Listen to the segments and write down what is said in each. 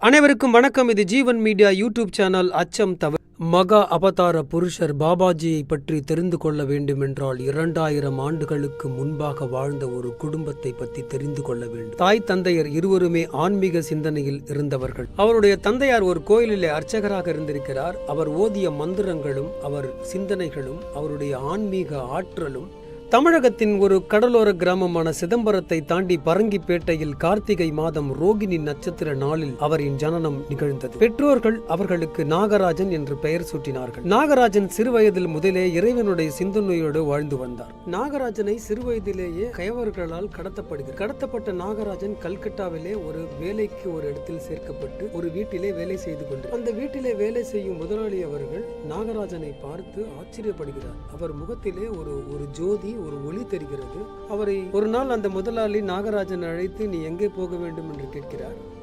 அனைவருக்கும் வணக்கம். இது ஜீவன் மீடியா யூடியூப் சேனல் அச்சம் தவிர மகா அவதார புருஷர் பாபாஜியை பற்றி தெரிந்து கொள்ள வேண்டுமென்றால் இரண்டாயிரம் ஆண்டுகளுக்கு முன்பாக வாழ்ந்த ஒரு குடும்பத்தை பற்றி தெரிந்து கொள்ள வேண்டும். தாய் தந்தையர் இருவருமே ஆன்மீக சிந்தனையில் இருந்தவர்கள். அவருடைய தந்தையார் ஒரு கோயிலிலே அர்ச்சகராக இருந்திருக்கிறார். அவர் ஓதிய மந்திரங்களும் அவர் சிந்தனைகளும் அவருடைய ஆன்மீக ஆற்றலும் தமிழகத்தின் ஒரு கடலோர கிராமமான சிதம்பரத்தை தாண்டி பரங்கிப்பேட்டையில் கார்த்திகை மாதம் ரோகிணி நட்சத்திர நாளில் அவரின் ஜனனம் நிகழ்ந்தது. பெற்றோர்கள் அவர்களுக்கு நாகராஜன் என்று பெயர் சூட்டினார்கள். நாகராஜன் சிறுவயதில் முதலே இறைவனுடைய சிந்தனையோடு வாழ்ந்து வந்தார். நாகராஜனை சிறுவயதிலேயே கயவர்களால் கடத்தப்படுகிறார். கடத்தப்பட்ட நாகராஜன் கல்கட்டாவிலே ஒரு வேலைக்கு ஒரு இடத்தில் சேர்க்கப்பட்டு ஒரு வீட்டிலே வேலை செய்து கொண்டு அந்த வீட்டிலே வேலை செய்யும் முதலாளி அவர்கள் நாகராஜனை பார்த்து ஆச்சரியப்படுகிறார். அவர் முகத்திலே ஒரு ஒரு ஜோதி ஒரு ஒளி தெரிகிறது. அவரை ஒரு நாள் அந்த முதலாளி நாகராஜன் அழைத்து நீ எங்கே போக வேண்டும்? என்று கேட்கிறார்.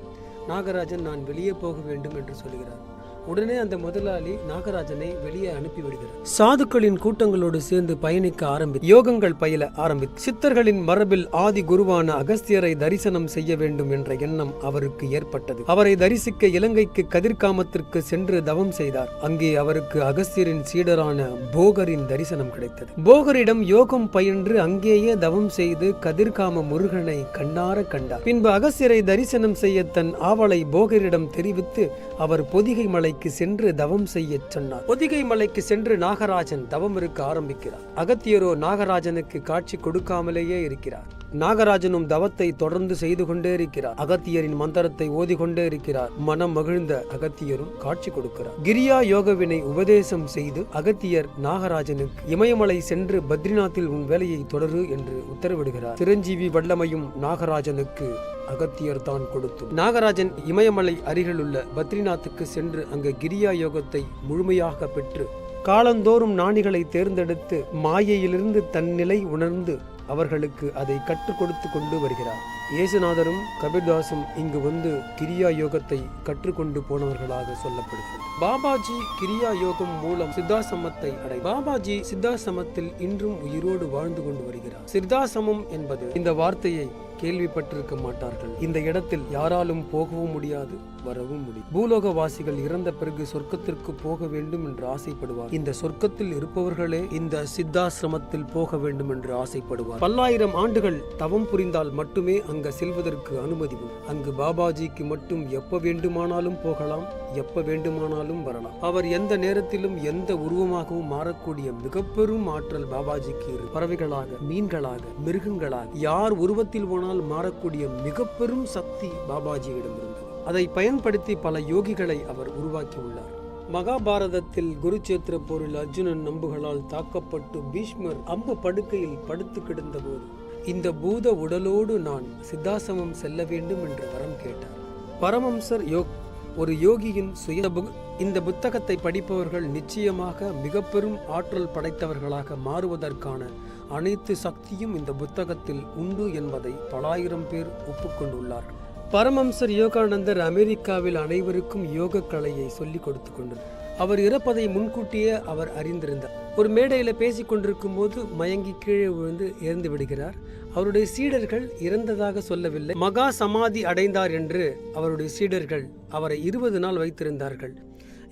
நாகராஜன் நான் வெளியே போக வேண்டும் என்று சொல்கிறார். உடனே அந்த முதலாளி நாகராஜனை வெளியே அனுப்பிவிடுகிறார் சாதுக்களின் கூட்டங்களோடு சேர்ந்து பயணிக்க ஆரம்பி யோகங்கள் பயில ஆரம்பி சித்தர்களின் மரபில் ஆதி குருவான அகஸ்தியரை தரிசனம் செய்ய வேண்டும் என்ற எண்ணம் அவருக்கு ஏற்பட்டது. அவரை தரிசிக்க இலங்கைக்கு கதிர்காமத்திற்கு சென்று தவம் செய்தார். அங்கே அவருக்கு அகஸ்தியரின் சீடரான போகரின் தரிசனம் கிடைத்தது. போகரிடம் யோகம் பயின்று அங்கேயே தவம் செய்து கதிர்காம முருகனை கண்ணார கண்டார். பின்பு அகஸ்தியரை தரிசனம் செய்ய தன் ஆவலை போகரிடம் தெரிவித்து அவர் பொதிகை மலை மலைக்கு சென்று தவம் செய்யச் சொன்னார். பொதிகை மலைக்கு சென்று நாகராஜன் தவம் இருக்க ஆரம்பிக்கிறார். அகத்தியரோ நாகராஜனுக்கு காட்சி கொடுக்காமலேயே இருக்கிறார். நாகராஜனும் தவத்தை தொடர்ந்து செய்து கொண்டே இருக்கிறார். அகத்தியரின் மந்திரத்தை ஓதிக்கொண்டே இருக்கிறார். மனம் மகிழ்ந்த அகத்தியரும் காட்சி கொடுக்கிறார். கிரியா யோகவினை உபதேசம் செய்து அகத்தியர் நாகராஜனுக்கு இமயமலை சென்று பத்ரிநாத்தில் உன் வேலையை தொடரு என்று உத்தரவிடுகிறார். சிரஞ்சீவி வல்லமையும் நாகராஜனுக்கு அகத்தியர் தான் கொடுத்து நாகராஜன் இமயமலை அருகிலுள்ள பத்ரிநாத்துக்கு சென்று அங்கு கிரியா யோகத்தை முழுமையாக பெற்று காலந்தோறும் நாணிகளை தேர்ந்தெடுத்து மாயையிலிருந்து தன் நிலை உணர்ந்து அவர்களுக்கு அதை கற்றுக் கொடுத்து கொண்டு வருகிறார். இயேசுநாதரும் கபீர்தாசும் இங்கு வந்து கிரியா யோகத்தை கற்றுக்கொண்டு போனவர்களாக சொல்லப்படுகிறது. பாபாஜி கிரியா யோகம் மூலம் சித்தாசமத்தை அடை பாபாஜி சித்தாசமத்தில் இன்றும் உயிரோடு வாழ்ந்து கொண்டு வருகிறார். சித்தாசமம் என்பது இந்த வார்த்தையை கேள்விப்பட்டிருக்க மாட்டார்கள். இந்த இடத்தில் யாராலும் போகவும் முடியாது வரவும் முடியும். பூலோகவாசிகள் இறந்த பிறகு சொர்க்கத்திற்கு போக வேண்டும் என்று ஆசைப்படுவார். இந்த சொர்க்கத்தில் இருப்பவர்களே இந்த சித்தாசிரமத்தில் போக வேண்டும் என்று ஆசைப்படுவார். பல்லாயிரம் ஆண்டுகள் தவம் புரிந்தால் மட்டுமே அங்க செல்வதற்கு அனுமதி உண்டு. அங்கு பாபாஜிக்கு மட்டும் எப்ப வேண்டுமானாலும் போகலாம் எப்ப வேண்டுமானாலும் வரலாம். அவர் எந்த நேரத்திலும் எந்த உருவமாகவும் மாறக்கூடிய மிக பெரும் ஆற்றல் பாபாஜிக்கு பறவைகளாக மீன்களாக மிருகங்களாக யார் உருவத்தில் போனால் மாறக்கூடிய மிக பெரும் சக்தி பாபாஜியிடம் இருந்தது. அதை பயன்படுத்தி பல யோகிகளை அவர் உருவாக்கியுள்ளார் மகாபாரதத்தில் குருச்சேத்திர போரில் அர்ஜுனன் நம்புகளால் தாக்கப்பட்டு பீஷ்மர் அம்பு படுக்கையில் படுத்து கிடந்தபோது இந்த பூத உடலோடு நான் சித்தாசமம் செல்ல வேண்டும் என்று வரம் கேட்டார். பரமம்சர் யோக் ஒரு யோகியின் சுய இந்த புத்தகத்தை படிப்பவர்கள் நிச்சயமாக மிக பெரும் ஆற்றல் படைத்தவர்களாக மாறுவதற்கான அனைத்து சக்தியும் இந்த புத்தகத்தில் உண்டு என்பதை பலாயிரம் பேர் ஒப்புக்கொண்டுள்ளார்கள் பரமம்சர் யோகானந்தர் அமெரிக்காவில் அனைவருக்கும் யோக கலையை சொல்லிக் கொடுத்து கொண்டார் அவர் இறப்பதை முன்கூட்டியே அவர் அறிந்திருந்தார். ஒரு மேடையில பேசிக் கொண்டிருக்கும் போது மயங்கி கீழே விழுந்து இறந்து விடுகிறார். அவருடைய சீடர்கள் இறந்ததாக சொல்லவில்லை. மகா சமாதி அடைந்தார் என்று அவருடைய சீடர்கள் அவரை இருபது நாள் வைத்திருந்தார்கள்.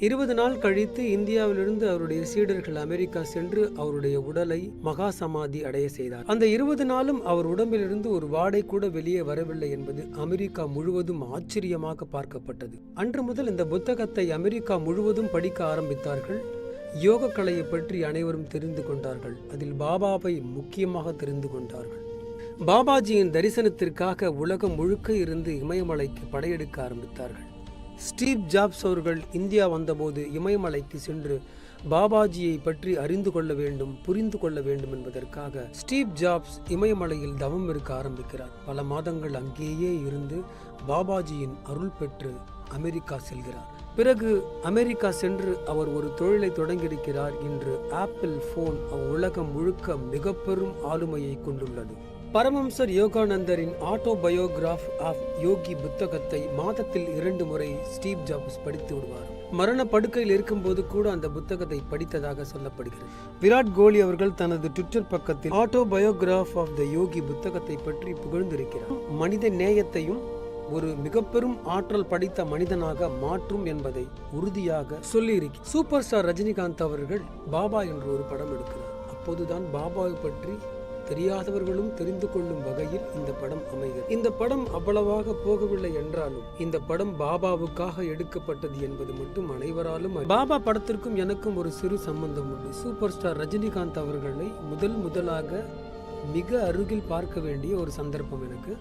இருபது நாள் கழித்து இந்தியாவிலிருந்து அவருடைய சீடர்கள் அமெரிக்கா சென்று அவருடைய உடலை மகா சமாதி அடைய செய்தார். அந்த இருபது நாளும் அவர் உடம்பிலிருந்து ஒரு வாடை கூட வெளியே வரவில்லை என்பது அமெரிக்கா முழுவதும் ஆச்சரியமாக பார்க்கப்பட்டது. அன்று முதல் இந்த புத்தகத்தை அமெரிக்கா முழுவதும் படிக்க ஆரம்பித்தார்கள். யோக கலையை பற்றி அனைவரும் தெரிந்து கொண்டார்கள். அதில் பாபாவை முக்கியமாக தெரிந்து கொண்டார்கள். பாபாஜியின் தரிசனத்திற்காக உலகம் முழுக்க இருந்து இமயமலைக்கு படையெடுக்க ஆரம்பித்தார்கள். ஸ்டீவ் ஜாப்ஸ் அவர்கள் இந்தியா வந்தபோது இமயமலைக்கு சென்று பாபாஜியை பற்றி அறிந்து கொள்ள வேண்டும் புரிந்து கொள்ள வேண்டும் என்பதற்காக ஸ்டீவ் ஜாப்ஸ் இமயமலையில் தவம் இருக்க ஆரம்பிக்கிறார். பல மாதங்கள் அங்கேயே இருந்து பாபாஜியின் அருள் பெற்று அமெரிக்கா செல்கிறார். பிறகு அமெரிக்கா சென்று அவர் ஒரு தொழிலை தொடங்கியிருக்கிறார் இன்று ஆப்பிள் போன் உலகம் முழுக்க மிக பெரும் ஆளுமையை கொண்டுள்ளது. பரமம்சர் யோகானந்தரின் ஆட்டோபயோகிராஃப் ஆஃப் யோகி புத்தகத்தை மாதத்தில் இரண்டு முறை ஸ்டீவ் ஜாப்ஸ் படித்து விடுவார். மரண படுக்கையில் இருக்கும்போது கூட அந்த புத்தகத்தை படித்ததாக சொல்லப்படுகிறது. விராட் கோலி அவர்கள் தனது ட்விட்டர் பக்கத்தில் ஆட்டோபயோகிராஃப் ஆஃப் த யோகி புத்தகத்தை பற்றி புகழ்ந்திருக்கிறார். மனித நேயத்தையும் ஒரு மிக பெரும் ஆற்றல் படைத்த மனிதனாக மாற்றும் என்பதை உறுதியாக சொல்லியிருக்க சூப்பர் ஸ்டார் ரஜினிகாந்த் அவர்கள் பாபா என்று ஒரு படம் எடுக்கிறார். அப்போதுதான் பாபாவை பற்றி தெரியாதவர்களும் தெரிந்து கொள்ளும் வகையில் இந்த படம் அமைகிறது. இந்த படம் அவ்வளவாக போகவில்லை என்றாலும் இந்த படம் பாபாவுக்காக எடுக்கப்பட்டது என்பது மட்டும் அனைவராலும் பாபா படத்திற்கும் எனக்கும் ஒரு சிறு சம்பந்தம் உண்டு. சூப்பர் ஸ்டார் ரஜினிகாந்த் அவர்களை முதல் முதலாக மிக அருகில் பார்க்க வேண்டிய ஒரு சந்தர்ப்பம் எனக்கு.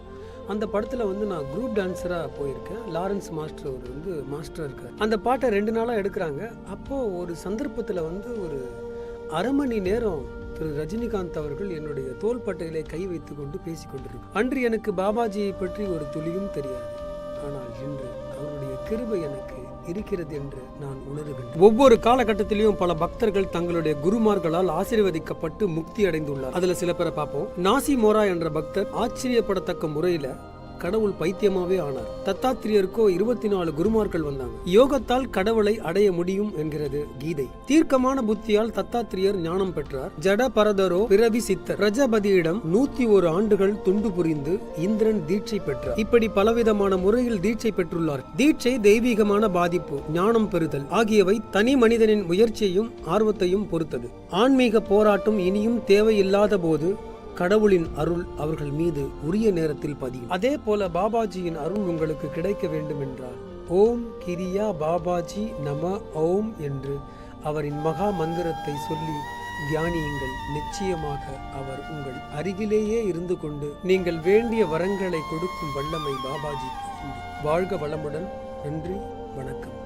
அந்த படத்தில் வந்து நான் குரூப் டான்ஸராக போயிருக்கேன். லாரன்ஸ் மாஸ்டர் அவர் வந்து மாஸ்டர் இருக்கார். அந்த பாட்டை ரெண்டு நாளாக எடுக்கிறாங்க. அப்போது ஒரு சந்தர்ப்பத்தில் வந்து ஒரு அரை மணி நேரம் திரு ரஜினிகாந்த் அவர்கள் என்னுடைய தோள்பட்டையிலே கை வைத்து கொண்டு பேசி கொண்டிருக்கும் அன்று எனக்கு பாபாஜியை பற்றி ஒரு துளியும் தெரியாது. ஆனால் இன்று அவருடைய கிருபை எனக்கு இருக்கிறது என்று நான் உணர்கின்றேன். ஒவ்வொரு காலகட்டத்திலையும் பல பக்தர்கள் தங்களுடைய குருமார்களால் ஆசீர்வதிக்கப்பட்டு முக்தி அடைந்துள்ளார் அதுல சில பேரை பார்ப்போம். நாசி மோரா என்ற பக்தர் ஆச்சரியப்படத்தக்க முறையில கடவுள் பைத்தியமாவே ஆனார். தத்தாத்திரியருக்கோ இருபத்தி நாலு குருமார்கள் வந்தாங்க. யோகத்தால் கடவுளை அடைய முடியும் என்கிறது கீதை. தீர்க்கமான புத்தியால் தத்தாத்திரியர் ஞானம் பெற்றார். ஜட பரதரோ பிறவி சித்தர். பிரஜபதியிடம் நூத்தி ஒரு ஆண்டுகள் துண்டு புரிந்து இந்திரன் தீட்சை பெற்றார். இப்படி பலவிதமான முறையில் தீட்சை பெற்றுள்ளார். தீட்சை தெய்வீகமான பாதிப்பு ஞானம் பெறுதல் ஆகியவை தனி மனிதனின் முயற்சியையும் ஆர்வத்தையும் பொறுத்தது. ஆன்மீக போராட்டம் இனியும் தேவையில்லாத போது கடவுளின் அருள் அவர்கள் மீது உரிய நேரத்தில் பதியும். அதே போல பாபாஜியின் அருள் உங்களுக்கு கிடைக்க வேண்டும் என்றால் ஓம் கிரியா பாபாஜி நம ஓம் என்று அவரின் மகா மந்திரத்தை சொல்லி தியானியுங்கள். நிச்சயமாக அவர் உங்கள் அருகிலேயே இருந்து கொண்டு நீங்கள் வேண்டிய வரங்களை கொடுக்கும் வல்லமை பாபாஜி வாழ்க வளமுடன். நன்றி வணக்கம்.